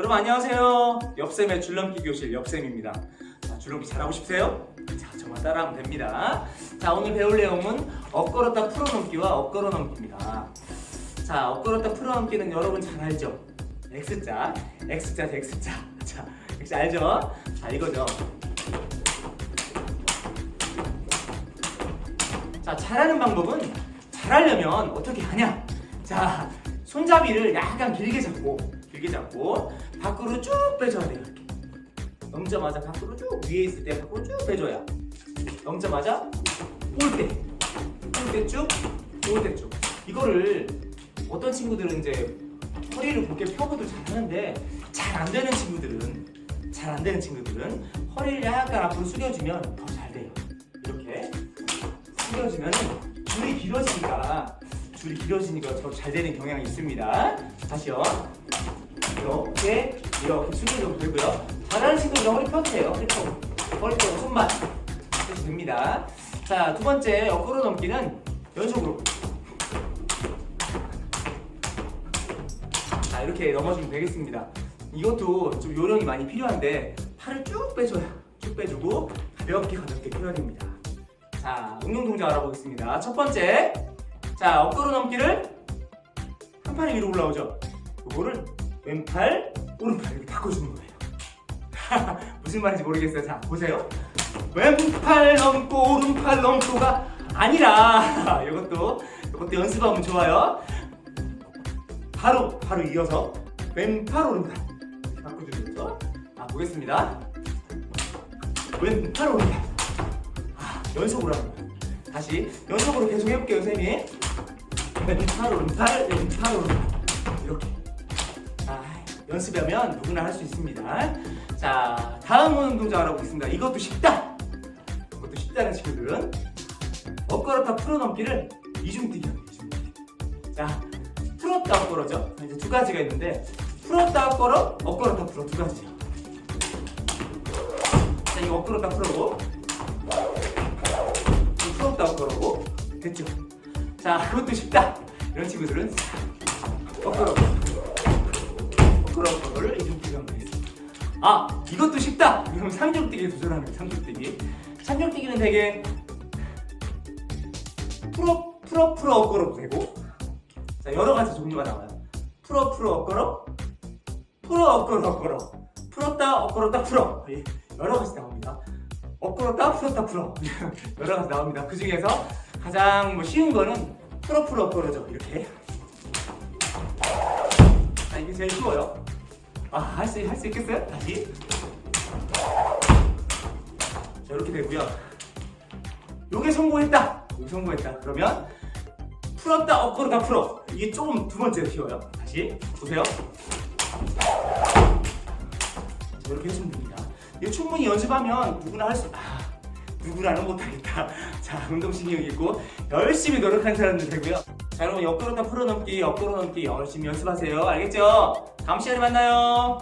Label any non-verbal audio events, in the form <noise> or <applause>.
여러분 안녕하세요. 옆쌤의 줄넘기 교실 옆쌤입니다. 자, 줄넘기 잘하고 싶으세요? 자, 저만 따라하면 됩니다. 자, 오늘 배울 내용은 엇걸었다 풀어넘기와 엇걸어 넘기입니다. 자, 엇걸었다 풀어넘기는 여러분 잘 알죠? X자, X자, X자. 자, X 알죠? 자, 이거죠. 자, 잘하는 방법은 잘하려면 어떻게 하냐? 자, 손잡이를 약간 길게 잡고, 길게 잡고, 밖으로 쭉 빼줘야 돼요. 이렇게. 넘자마자 밖으로 쭉, 위에 있을 때 밖으로 쭉 빼줘야. 넘자마자 올 때, 올 때 쭉, 올 때 쭉. 이거를 어떤 친구들은 이제 허리를 곱게 펴고도 잘하는데 잘 안 되는 친구들은 잘 안 되는 친구들은 허리를 약간 앞으로 숙여주면 더 잘 돼요. 이렇게 숙여주면 줄이 길어지니까 줄이 길어지니까 더 잘 되는 경향이 있습니다. 다시요. 이렇게 이렇게 숙여줘도 되고요. 잘하는 친구들은 허리 펴세요. 허리 펴고 허리 펴고 손만 해도 됩니다. 자, 두 번째 옆으로 넘기는 연속으로. 자, 이렇게 넘어주면 되겠습니다. 이것도 좀 요령이 많이 필요한데 팔을 쭉 빼줘요. 쭉 빼주고 가볍게 가볍게 펴야 됩니다. 자, 응용 동작 알아보겠습니다. 첫 번째, 자, 엎드려 넘기를 한 팔이 위로 올라오죠. 이거를 왼팔, 오른팔 이렇게 바꿔주는 거예요. <laughs> 무슨 말인지 모르겠어요. 자, 보세요. 왼팔 넘고 오른팔 넘고가 아니라 <laughs> 이것도 이것도 연습하면 좋아요. 바로 바로 이어서 왼팔 오른팔 바꿔주는 거죠. 자, 보겠습니다. 왼팔 오른팔. 아, 연속으로 하는 거예요. 다시 연속으로 계속 해볼게요, 선생님. 왼팔 오른팔 왼팔 오른팔 이렇게. 아, 연습하면 누구나 할 수 있습니다. 자, 다음 동작 알아보겠습니다. 이것도 쉽다. 이것도 쉽다는 친구들은 엇걸었다 풀어넘기를 이중뛰기 합니다. 이중뛰기. 자, 풀었다 엇걸어죠. 이제 두 가지가 있는데 풀었다 엇걸어, 엇걸었다 풀어 두 가지요. 자, 이거 엇걸었다 풀어고 풀었다 엇걸어고 됐죠. 자, 그것도 쉽다. 이런 친구들은 엇걸어, 엇걸어, 엇걸어를 이중뛰기 하면 되겠습니다. 아, 이것도 쉽다. 그럼 삼중뛰기 도전하는 거예요. 삼중뛰기. 삼중뛰기는 되게 풀어, 풀어, 풀어 엇걸어도 되고 자, 여러 가지 종류가 나와요. 풀어, 풀어, 엇걸어, 풀어, 엇걸어, 엇걸어, 풀었다, 엇걸었다, 풀어. 예, 여러 가지 나옵니다. 엇걸었다, 풀었다, 풀어. <laughs> 여러 가지 나옵니다. 그 중에서 가장 뭐 쉬운 거는 풀어, 풀어, 엇걸어죠. 이렇게. 아, 이게 제일 쉬워요. 아, 할 수, 있겠어요? 다시. 자, 이렇게 되고요. 요게 성공했다. 요게 성공했다. 그러면 풀었다 엇걸어다 풀어 이게 조금 두 번째로 쉬워요 다시 보세요 자, 이렇게 해주면 됩니다 이거 충분히 연습하면 누구나 할 수 아, 누구나는 못하겠다 자 운동신경이 있고 열심히 노력한 사람들 되고요 자 여러분 엇걸었다 풀어넘기 엇걸어넘기. 열심히 연습하세요. 알겠죠? 다음 시간에 만나요